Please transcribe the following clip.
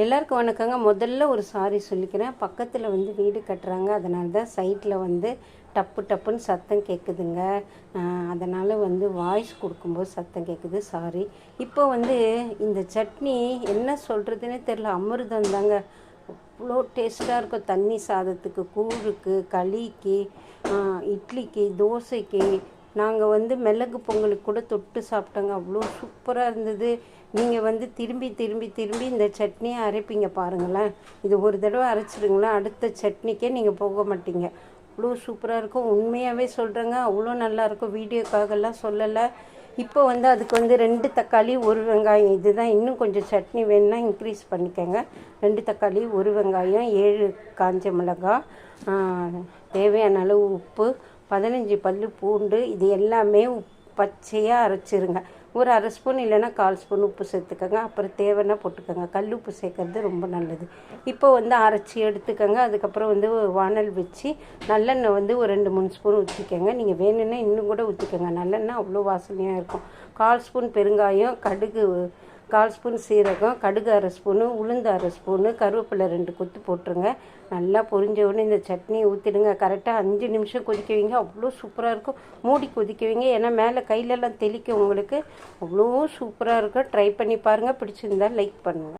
எல்லாருக்கும் வணக்கங்க. முதல்ல ஒரு சாரி சொல்லிக்கிறேன். பக்கத்தில் வந்து வீடு கட்டுறாங்க. அதனால தான் சைட்டில் வந்து டப்பு டப்புன்னு சத்தம் கேட்குதுங்க அதனால் வந்து வாய்ஸ் கொடுக்கும்போது சத்தம் கேட்குது சாரி இப்போ வந்து இந்த சட்னி என்ன சொல்கிறதுனே தெரில அமிர்தம் தாங்க. அவ்வளோ டேஸ்ட்டாக இருக்கும். தண்ணி சாதத்துக்கு கூழுக்கு களிக்கு இட்லிக்கு தோசைக்கு நாங்கள் வந்து மிளகு பொங்கலுக்கு கூட தொட்டு சாப்பிட்டோங்க. அவ்வளோ சூப்பராக இருந்தது. நீங்கள் வந்து திரும்பி திரும்பி திரும்பி இந்த சட்னியை அரைப்பீங்க பாருங்களேன். இது ஒரு தடவை அரைச்சிடுங்களேன். அடுத்த சட்னிக்கே நீங்கள் போக மாட்டீங்க. அவ்வளோ சூப்பராக இருக்கும். உண்மையாகவே சொல்கிறேங்க அவ்வளோ நல்லாயிருக்கும் வீடியோக்காகலாம் சொல்லலை. இப்போ வந்து அதுக்கு வந்து ரெண்டு தக்காளி ஒரு வெங்காயம். இதுதான் இன்னும் கொஞ்சம் சட்னி வேணும்னா இன்க்ரீஸ் பண்ணிக்கோங்க. ரெண்டு தக்காளி ஒரு வெங்காயம் ஏழு காஞ்ச மிளகாய் தேவையான அளவு உப்பு பதினஞ்சு பல் பூண்டு இது எல்லாமே உப்- பச்சையாக அரைச்சிருங்க. ஒரு அரை ஸ்பூன் இல்லைன்னா கால் ஸ்பூன் உப்பு சேர்த்துக்கோங்க. அப்புறம் தேவைன்னா போட்டுக்கோங்க. கல் உப்பு சேர்க்கறது ரொம்ப நல்லது. இப்போ வந்து அரைச்சி எடுத்துக்கோங்க. அதுக்கப்புறம் வந்து வானல் வச்சு நல்லெண்ணெய் வந்து ஒரு ரெண்டு மூணு ஸ்பூன் ஊற்றிக்கோங்க நீங்கள் வேணும்னா இன்னும் கூட ஊற்றிக்கோங்க நல்லெண்ணெய் அவ்வளோ வாசனையாக இருக்கும். கால் ஸ்பூன் பெருங்காயம் கடுகு கால் ஸ்பூன் சீரகம் கடுகு அரை ஸ்பூனு உளுந்து அரை ஸ்பூனு கருவேப்பிலை ரெண்டு கொத்து போட்டுருங்க. நல்லா பொரிஞ்ச உடனே இந்த சட்னியை ஊற்றிடுங்க கரெக்டாக அஞ்சு நிமிஷம் கொதிக்க வைங்க அவ்வளோ சூப்பராக இருக்கும். மூடி கொதிக்க வைங்க ஏன்னா மேலே கையிலெல்லாம் தெளிக்கும் உங்களுக்கு. அவ்வளோ சூப்பராக இருக்கும். ட்ரை பண்ணி பாருங்கள் பிடிச்சிருந்தா லைக் பண்ணுங்கள்